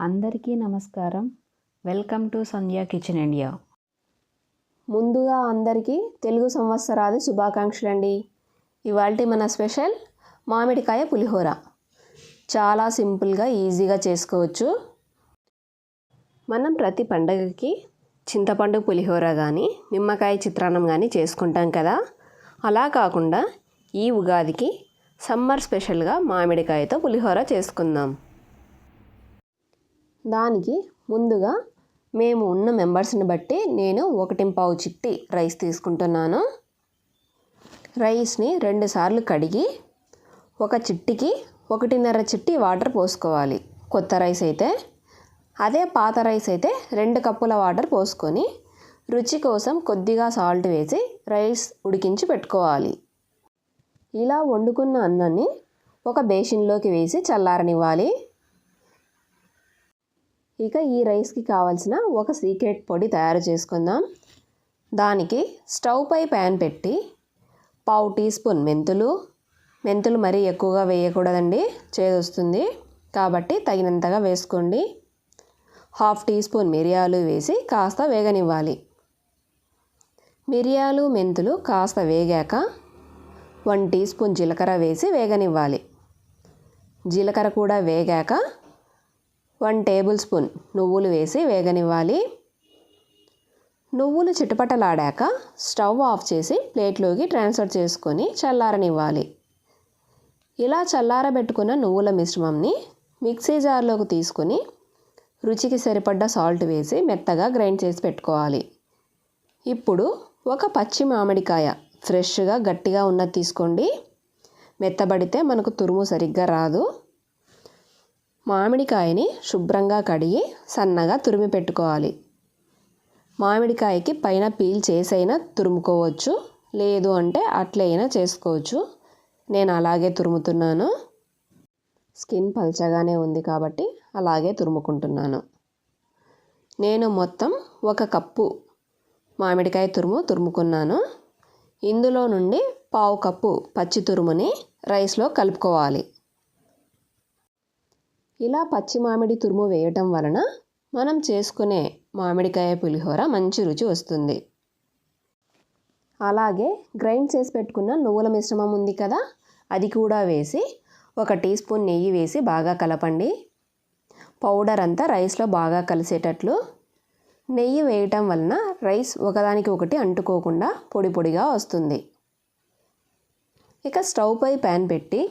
అందరికీ నమస్కారం. Welcome to Sandhya kitchen India. ముందుగా అందరికీ తెలుగు సంవత్సరాది శుభాకాంక్షలు అండి ఇవాళ మన స్పెషల్ మామిడికాయ పులిహోర. చాలా సింపుల్గా ఈజీగా చేసుకోవచ్చు. మనం ప్రతి పండగకి చింతపండు పులిహోర కానీ నిమ్మకాయ చిత్రాన్నం కానీ చేసుకుంటాం కదా. అలా కాకుండా ఈ ఉగాదికి సమ్మర్ స్పెషల్గా మామిడికాయతో పులిహోర చేసుకుందాం. దానికి ముందుగా మేము ఉన్న మెంబర్స్ని బట్టి నేను ఒకటి పావు చిట్టి రైస్ తీసుకుంటున్నాను. రైస్ని రెండుసార్లు కడిగి ఒక చిట్టికి ఒకటిన్నర చిట్టి వాటర్ పోసుకోవాలి కొత్త రైస్ అయితే. అదే పాత రైస్ అయితే రెండు కప్పుల వాటర్ పోసుకొని రుచి కోసం కొద్దిగా సాల్ట్ వేసి రైస్ ఉడికించి పెట్టుకోవాలి. ఇలా వండుకున్న అన్నాన్ని ఒక బేసిన్లోకి వేసి చల్లారనివ్వాలి. ఇక ఈ రైస్కి కావాల్సిన ఒక సీక్రెట్ పొడి తయారు చేసుకుందాం. దానికి స్టవ్ పై ప్యాన్ పెట్టి పావు టీ స్పూన్ మెంతులు. మెంతులు మరీ ఎక్కువగా వేయకూడదండి చేదొస్తుంది. కాబట్టి తగినంతగా వేసుకోండి. హాఫ్ టీ స్పూన్ మిరియాలు వేసి కాస్త వేగనివ్వాలి. మిరియాలు మెంతులు కాస్త వేగాక వన్ టీ స్పూన్ జీలకర్ర వేసి వేగనివ్వాలి. జీలకర్ర కూడా వేగాక వన్ టేబుల్ స్పూన్ నువ్వులు వేసి వేగనివ్వాలి. నువ్వులు చిటపటలాడాక స్టవ్ ఆఫ్ చేసి ప్లేట్లోకి ట్రాన్స్ఫర్ చేసుకొని చల్లారనివ్వాలి. ఇలా చల్లారబెట్టుకున్న నువ్వుల మిశ్రమంని మిక్సీ జార్లోకి తీసుకొని రుచికి సరిపడ్డ సాల్ట్ వేసి మెత్తగా గ్రైండ్ చేసి పెట్టుకోవాలి. ఇప్పుడు ఒక పచ్చి మామిడికాయ ఫ్రెష్గా గట్టిగా ఉన్నది తీసుకోండి. మెత్తబడితే మనకు తురుము సరిగ్గా రాదు. మామిడికాయని శుభ్రంగా కడిగి సన్నగా తురిమి పెట్టుకోవాలి. మామిడికాయకి పైన పీల్ చేసైనా తురుముకోవచ్చు. లేదు అంటే అట్లయినా చేసుకోవచ్చు. నేను అలాగే తురుముతున్నాను. స్కిన్ పల్చగానే ఉంది కాబట్టి అలాగే తురుముకుంటున్నాను. నేను మొత్తం ఒక కప్పు మామిడికాయ తురుము తురుముకున్నాను. ఇందులో నుండి పావు కప్పు పచ్చి తురుముని రైస్లో కలుపుకోవాలి. ఇలా పచ్చి మామిడి తురుము వేయటం వలన మనం చేసుకునే మామిడికాయ పులిహోర మంచి రుచి వస్తుంది. అలాగే గ్రైండ్ చేసి పెట్టుకున్న నువ్వుల మిశ్రమం ఉంది కదా అది కూడా వేసి ఒక టీ స్పూన్ నెయ్యి వేసి బాగా కలపండి. పౌడర్ అంతా రైస్లో బాగా కలిసేటట్లు నెయ్యి వేయటం వలన రైస్ ఒకదానికి ఒకటి అంటుకోకుండా పొడి పొడిగా వస్తుంది. ఇక స్టవ్ పై ప్యాన్ పెట్టి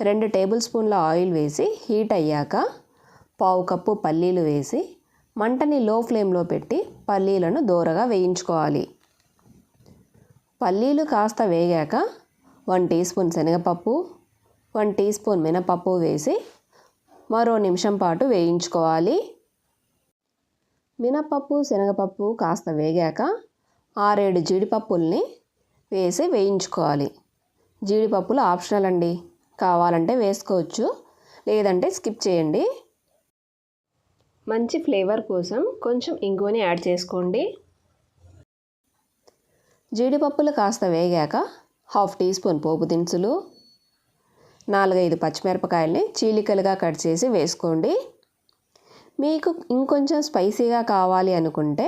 రెండు టేబుల్ స్పూన్ల ఆయిల్ వేసి హీట్ అయ్యాక పావు కప్పు పల్లీలు వేసి మంటని లో ఫ్లేమ్లో పెట్టి పల్లీలను దూరగా వేయించుకోవాలి. పల్లీలు కాస్త వేగాక వన్ టీ స్పూన్ శనగపప్పు వన్ టీ స్పూన్ మినపప్పు వేసి మరో నిమిషం పాటు వేయించుకోవాలి. మినపప్పు శనగపప్పు కాస్త వేగాక ఆరేడు జీడిపప్పుల్ని వేసి వేయించుకోవాలి. జీడిపప్పులు ఆప్షనల్ అండి. కావాలంటే వేసుకోవచ్చు. లేదంటే స్కిప్ చేయండి. మంచి ఫ్లేవర్ కోసం కొంచెం ఇంగువని యాడ్ చేసుకోండి. జీడిపప్పులు కాస్త వేగాక హాఫ్ టీ స్పూన్ పోపు దినుసులు నాలుగైదు పచ్చిమిరపకాయల్ని చీలికలుగా కట్ చేసి వేసుకోండి. మీకు ఇంకొంచెం స్పైసీగా కావాలి అనుకుంటే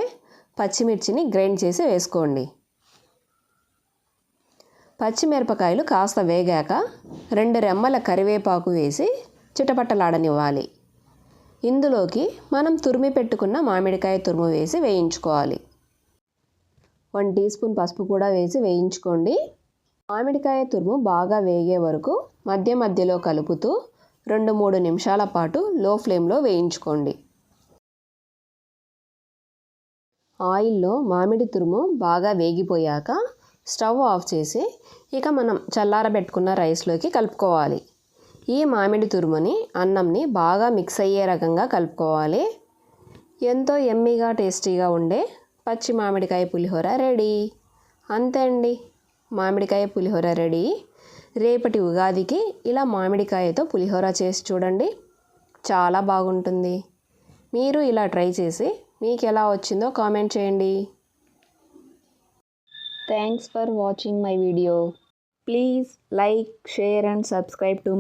పచ్చిమిర్చిని గ్రైండ్ చేసి వేసుకోండి. పచ్చిమిరపకాయలు కాస్త వేగాక రెండు రెమ్మల కరివేపాకు వేసి చిటపట్టలాడనివ్వాలి. ఇందులోకి మనం తురిమి పెట్టుకున్న మామిడికాయ తురుము వేసి వేయించుకోవాలి. వన్ టీ స్పూన్ పసుపు కూడా వేసి వేయించుకోండి. మామిడికాయ తురుము బాగా వేగే వరకు మధ్య మధ్యలో కలుపుతూ రెండు మూడు నిమిషాల పాటు లో ఫ్లేమ్లో వేయించుకోండి. ఆయిల్లో మామిడి తురుము బాగా వేగిపోయాక స్టవ్ ఆఫ్ చేసి ఇక మనం చల్లారబెట్టుకున్న రైస్లోకి కలుపుకోవాలి. ఈ మామిడి తురుముని అన్నంని బాగా మిక్స్ అయ్యే రకంగా కలుపుకోవాలి. ఎంతో ఎమ్మీగా టేస్టీగా ఉండే పచ్చి మామిడికాయ పులిహోర రెడీ. అంతే అండి. మామిడికాయ పులిహోర రెడీ. రేపటి ఉగాదికి ఇలా మామిడికాయతో పులిహోర చేసి చూడండి. చాలా బాగుంటుంది. మీరు ఇలా ట్రై చేసి మీకు ఎలా వచ్చిందో కామెంట్ చేయండి. Thanks for watching my video. Please like, share and subscribe to